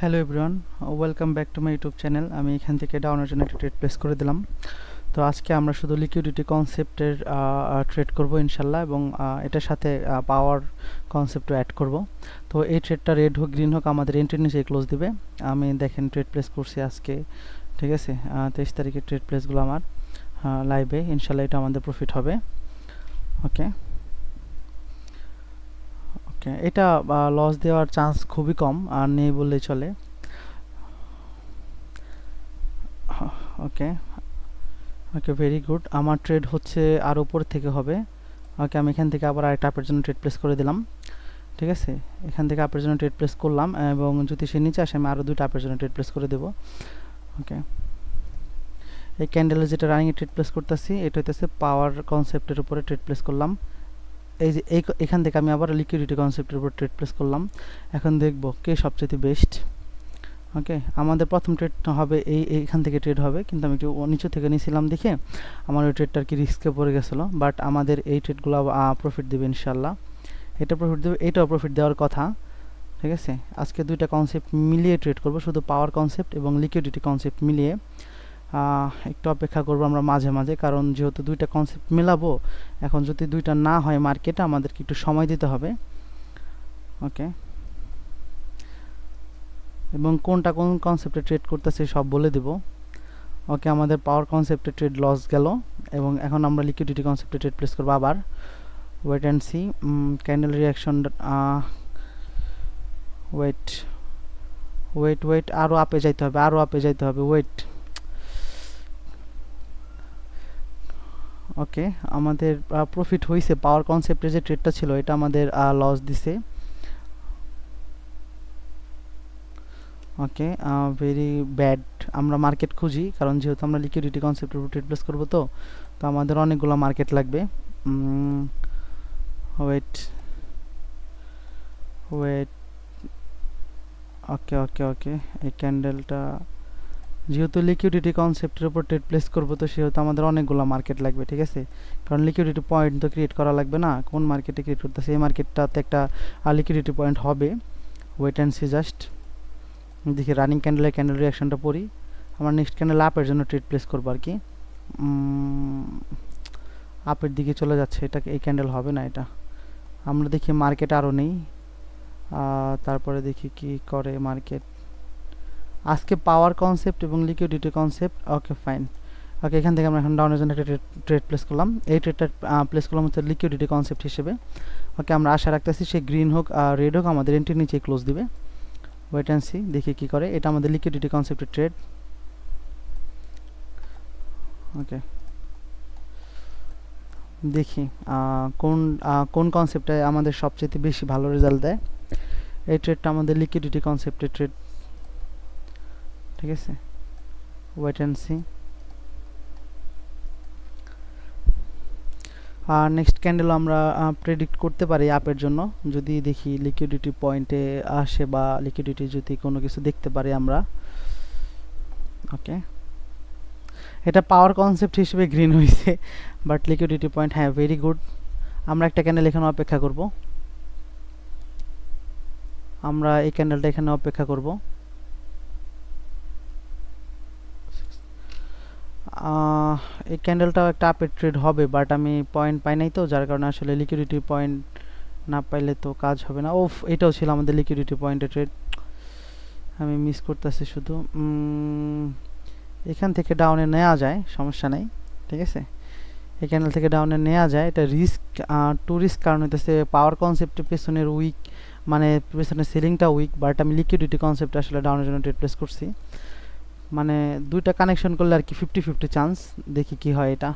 Hello everyone welcome back to my YouTube channel আমি এখান থেকে ডাউনের জন্য একটা ট্রেড প্লেস করে দিলাম। তো আজকে আমরা শুধু লিকুইডিটি কনসেপ্টের ট্রেড করব ইনশাল্লাহ এবং এটার সাথে পাওয়ার কনসেপ্টও অ্যাড করব। তো এই ট্রেডটা রেড হোক গ্রিন হোক, আমাদের এন্ট্রি নিচে ক্লোজ দিবে। আমি দেখেন ট্রেড প্লেস করছি আজকে, ঠিক আছে? তেইশ তারিখের ট্রেড প্লেসগুলো আমার লাইভে ইনশাল্লাহ এটা আমাদের প্রফিট হবে। ওকে এটা লস দেওয়ার চান্স খুবই কম, আর নেই বললেই চলে। ওকে ওকে ভেরি গুড আমার ট্রেড হচ্ছে আর উপর থেকে হবে। ওকে, আমি এখান থেকে আবার আরেকটা আপের জন্য ট্রেড প্লেস করে দিলাম। ঠিক আছে? এখান থেকে আপের জন্য ট্রেড প্লেস করলাম, এবং যদি সে নিচে আসে, আমি আরও দুটো আপের জন্য ট্রেড প্লেস করে দেবো। ওকে, এই ক্যান্ডেলের যেটা রানিং ট্রেড প্লেস করতেছি, এটা হইতেছে পাওয়ার কনসেপ্টের উপরে ট্রেড প্লেস করলাম। এই যে এই এখান থেকে আমি আবার লিকুইডিটি কনসেপ্টের উপর ট্রেড প্লেস করলাম। এখন দেখব কে সবচেয়ে বেস্ট ওকে আমাদের প্রথম ট্রেড হবে এই, এইখান থেকে ট্রেড হবে। কিন্তু আমি একটু নিচু থেকে নিয়েছিলাম দেখে আমার ওই ট্রেডটা আর কি রিস্কে পড়ে গেছিল। বাট আমাদের এই ট্রেডগুলো প্রফিট দেবে ইনশাল্লাহ এটা প্রফিট দেবে, এটাও প্রফিট দেওয়ার কথা। ঠিক আছে? আজকে দুইটা কনসেপ্ট মিলিয়ে ট্রেড করব, শুধু পাওয়ার কনসেপ্ট এবং লিকুইডিটি কনসেপ্ট মিলিয়ে। একটু অপেক্ষা করব আমরা মাঝে মাঝে, কারণ যেহেতু দুইটা কনসেপ্ট মেলাবো, এখন যদি দুইটা না হয় মার্কেটে আমাদেরকে একটু সময় দিতে হবে। ওকে এবং কোনটা কোন কনসেপ্টে ট্রেড করতেছে সব বলে দেব। ওকে আমাদের পাওয়ার কনসেপ্টে ট্রেড লস গেল, এবং এখন আমরা লিকুইডিটি কনসেপ্টে ট্রেড প্লেস করব আবার। Wait and see candle reaction wait wait wait আরও আপে যাইতে হবে আরও আপে যাইতে হবে ওয়েট ওকে আমাদের প্রফিট হয়েছে পাওয়ার কনসেপ্টের যে ট্রেডটা ছিল, এটা আমাদের লস দিছে। ওকে ভেরি ব্যাড আমরা মার্কেট খুঁজি, কারণ যেহেতু আমরা লিকুইডিটি কনসেপ্টের উপর ট্রেড প্লেস করব তো তো আমাদের অনেকগুলো মার্কেট লাগবে। ওয়েট ওয়েট ওকে ওকে ওকে এই ক্যান্ডেলটা যেহেতু লিকুইডিটি কনসেপ্টের উপর ট্রেড প্লেস করব, তো সেহেতু আমাদের অনেকগুলো মার্কেট লাগবে, ঠিক আছে? কারণ লিকুইডিটি পয়েন্ট তো ক্রিয়েট করা লাগবে না। কোন মার্কেটে ক্রিয়েট করতেছে? এই মার্কেটটাতে একটা লিকুইডিটি পয়েন্ট হবে। ওয়েট অ্যান্ড সি জাস্ট দেখি রানিং ক্যান্ডেলের ক্যান্ডেল রিয়াকশনটা পড়ি। আমরা নেক্সট ক্যান্ডেল আপের জন্য ট্রেড প্লেস করব আর কি। আপের দিকে চলে যাচ্ছে। এটা এই ক্যান্ডেল হবে না এটা। আমরা দেখি মার্কেট আরও নেই। তারপরে দেখি কি করে মার্কেট আজকে পাওয়ার কনসেপ্ট এবং liquidity concept okay fine okay এখান থেকে আমরা এখন ডাউনের জন্য একটা ট্রেড প্লেস করলাম। এই ট্রেডটা প্লেস করলাম হচ্ছে লিকুইডিটি কনসেপ্ট হিসেবে। ওকে আমরা আশা রাখতেছি সে গ্রিন হোক আর রেড হোক আমাদের এন্ট্রি নিচে ক্লোজ দিবে। ওয়েট অ্যান্ড সি দেখি কী করে। এটা আমাদের লিকুইডিটি কনসেপ্টের ট্রেড ওকে দেখি কোন কোন কনসেপ্টে আমাদের সবচেয়ে বেশি ভালো রেজাল্ট দেয়। এই ট্রেডটা আমাদের লিকুইডিটি কনসেপ্টের ট্রেড ঠিক আছে? ওয়েট অ্যান্ড সি আর নেক্সট ক্যান্ডেল আমরা প্রেডিক্ট করতে পারি আপের জন্য। যদি দেখি লিকুইডিটি পয়েন্টে আসে বা লিকুইডিটি যদি কোনো কিছু দেখতে পারি আমরা। ওকে এটা পাওয়ার কনসেপ্ট হিসেবে গ্রিন হয়েছে বাট লিকুইডিটি পয়েন্ট হ্যাঁ ভেরি গুড আমরা একটা ক্যান্ডেল এখানে অপেক্ষা করব। আমরা এই ক্যান্ডেলটা এখানে অপেক্ষা করব। এই ক্যান্ডেলটাও একটা আপের ট্রেড হবে বাট আমি পয়েন্ট পাই নাই তো, যার কারণে আসলে লিকুইডিটি পয়েন্ট না পাইলে তো কাজ হবে না। ওফ, এটাও ছিল আমাদের লিকুইডিটি পয়েন্টের ট্রেড আমি মিস করতেছি শুধু। এখান থেকে ডাউনে নেওয়া যায়, সমস্যা নেই, ঠিক আছে? এই ক্যান্ডেল থেকে ডাউনে নেওয়া যায়, এটা রিস্ক টু রিস্ক কারণ হইতেছে পাওয়ার কনসেপ্টের পেছনের উইক মানে পেছনের সেলিংটা উইক বাট আমি লিকুইডিটি কনসেপ্ট আসলে ডাউনের জন্য ট্রেড প্লেস করছি। মানে দুইটা কানেকশন করলে আর কি ফিফটি ফিফটি চান্স দেখি কি হয় এটা।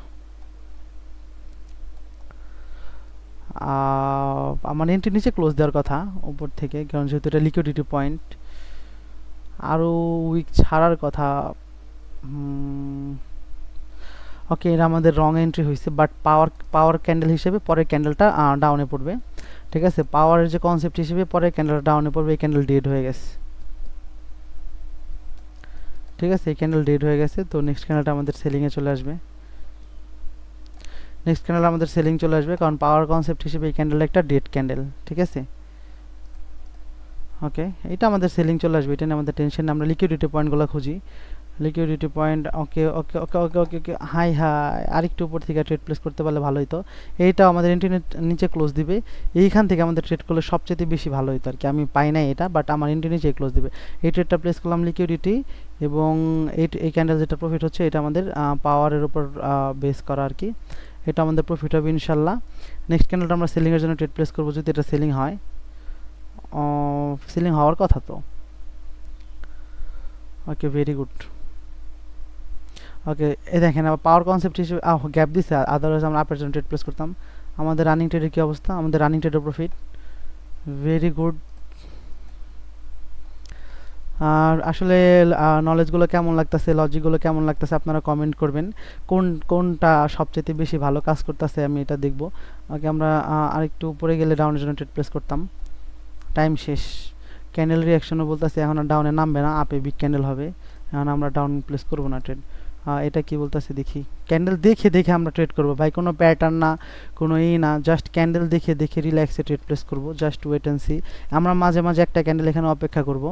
আমার এন্ট্রি নিচে ক্লোজ দেওয়ার কথা, উপর থেকে, কারণ যেহেতু এটা লিকুইডিটি পয়েন্ট আরও উইক ছাড়ার কথা ওকে এটা আমাদের রং এন্ট্রি হয়েছে বাট পাওয়ার পাওয়ার ক্যান্ডেল হিসেবে পরের ক্যান্ডেলটা ডাউনে পড়বে। ঠিক আছে? পাওয়ারের যে কনসেপ্ট হিসেবে পরের ক্যান্ডেলটা ডাউনে পড়বে, এই ক্যান্ডেল ডেড হয়ে গেছে। ঠিক আছে, এই ক্যান্ডেল ডেড হয়ে গেছে, তো নেক্সট ক্যান্ডেলটা আমাদের সেলিংয়ে চলে আসবে। নেক্সট ক্যান্ডেল আমাদের সেলিং চলে আসবে, কারণ পাওয়ার কনসেপ্ট হিসেবে এই ক্যান্ডেল একটা ডেড ক্যান্ডেল ঠিক আছে? ওকে এটা আমাদের সেলিং চলে আসবে, এটা নিয়ে আমাদের টেনশন আমরা লিকুইডিটি পয়েন্টগুলো খুঁজি। Liquidity point okay okay okay okay okay okay high high আরেকটু উপর থেকে ট্রেড প্লেস করতে পারলে ভালো হতো এইটা আমাদের ইন্টারনেট নিচে ক্লোজ দিবে। এইখান থেকে আমাদের ট্রেড করলে সবচেয়ে বেশি ভালো হতো আর কি আমি পাই নাই এটা বাট আমার ইন্টারনেট নিচে ক্লোজ দিবে। এই ট্রেডটা প্লেস করলাম লিকুইডিটি এবং এই এই ক্যান্ডেল যেটা প্রফিট হচ্ছে, এটা আমাদের পাওয়ারের উপর বেস করা আর কি এটা আমাদের প্রফিট হবে ইনশাল্লাহ। নেক্সট ক্যান্ডেলটা আমরা সেলিংয়ের জন্য ট্রেড প্লেস করব যদি এটা সেলিং হয়। সেলিং হওয়ার কথা তো। ওকে ভেরি গুড ওকে এ দেখেন, আবার পাওয়ার কনসেপ্ট হিসেবে গ্যাপ দিছে আদারওয়াইজ আমরা আপের জন্য ট্রেড প্লেস করতাম। আমাদের রানিং ট্রেডের কী অবস্থা? আমাদের রানিং ট্রেডের প্রফিট ভেরি গুড আর আসলে নলেজগুলো কেমন লাগতেছে লজিকগুলো কেমন লাগতেছে, আপনারা কমেন্ট করবেন। কোন, কোনটা সবচেয়ে বেশি ভালো কাজ করতেছে, আমি এটা দেখব। ওকে আমরা আরেকটু উপরে গেলে ডাউনের জন্য ট্রেড প্লেস করতাম। টাইম শেষ। ক্যান্ডেল রিয়াকশনও বলতেছে, এখন আর ডাউনে নামবে না আপে বিগ ক্যান্ডেল হবে। এখন আমরা ডাউন প্লেস করব না ট্রেড এটা কি বলতেছে দেখি। ক্যান্ডেল দেখে দেখে আমরা ট্রেড করব। ভাই, কোনো প্যাটার্ন না, কোনো ই না জাস্ট ক্যান্ডেল দেখে দেখে রিল্যাক্সে ট্রেড প্লেস করব জাস্ট ওয়েট অ্যান্ড সি আমরা মাঝে মাঝে একটা ক্যান্ডেল এখানে অপেক্ষা করব।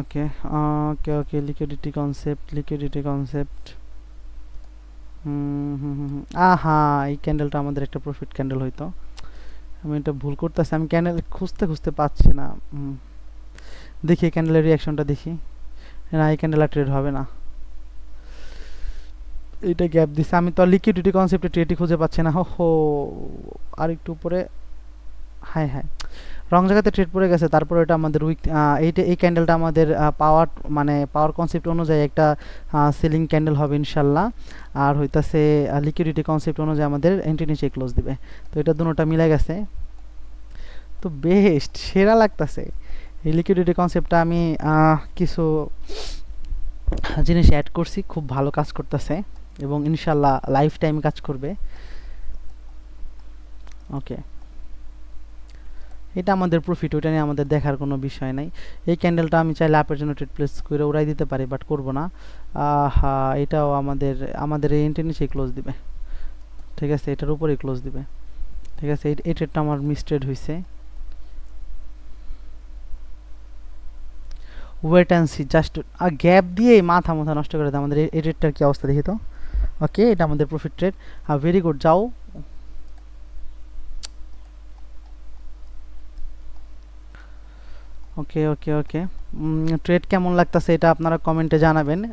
Okay okay okay liquidity concept liquidity concept hmm hmm hmm. আহা, এই ক্যান্ডেলটা আমাদের একটা প্রফিট ক্যান্ডেল হইতো। আমি এটা ভুল করতেছি, আমি ক্যান্ডেল খুঁজতে খুঁজতে পাচ্ছি না। হুম। দেখি ক্যান্ডেলের রিয়াকশনটা দেখি। না, এই ক্যান্ডেল আর ট্রেড হবে না। এইটা গ্যাপ দিছে। আমি তো লিকুইডিটি কনসেপ্টে ট্রেডই খুঁজে পাচ্ছি না। হো আর একটু উপরে। হাই হাই রং জায়গাতে ট্রেড পড়ে গেছে। তারপরে এটা আমাদের উইক এইটা এই ক্যান্ডেলটা আমাদের পাওয়ার মানে পাওয়ার কনসেপ্ট অনুযায়ী একটা সেলিং ক্যান্ডেল হবে ইনশাল্লাহ। আর হইতাছে লিকুইডিটি কনসেপ্ট অনুযায়ী আমাদের এন্ট্রি নিচে ক্লোজ দিবে। তো এটা দুটোটা মিলে গেছে। তো বেস্ট সেরা লাগতাছে। এই লিকুইডিটি কনসেপ্টটা আমি কিছু জিনিস অ্যাড করছি, খুব ভালো কাজ করতেছে এবং ইনশাল্লাহ লাইফ টাইম কাজ করবে। ওকে এটা আমাদের প্রফিট ওইটা নিয়ে আমাদের দেখার কোনো বিষয় নাই। এই ক্যান্ডেলটা আমি চাইলে আপের জন্য ট্রেড প্লেস করে উড়াই দিতে পারি বাট করব না। আহা, এটাও আমাদের আমাদের এই এন্ট্রি নিচে ক্লোজ দিবে। ঠিক আছে, এটার উপরেই ক্লোজ দিবে। ঠিক আছে, এই- ট্রেডটা আমার মিসট্রেড হয়েছে ওয়েট অ্যান্ড সি জাস্ট আর গ্যাপ দিয়ে মাথা মাথা নষ্ট করে দেয় আমাদের এই- রেটটার কী অবস্থা দেখি তো? ওকে এটা আমাদের প্রফিট রেট আর ভেরি গুড যাও। ওকে ওকে ওকে ট্রেড কেমন লাগতেছে এটা আপনারা কমেন্টে জানাবেন।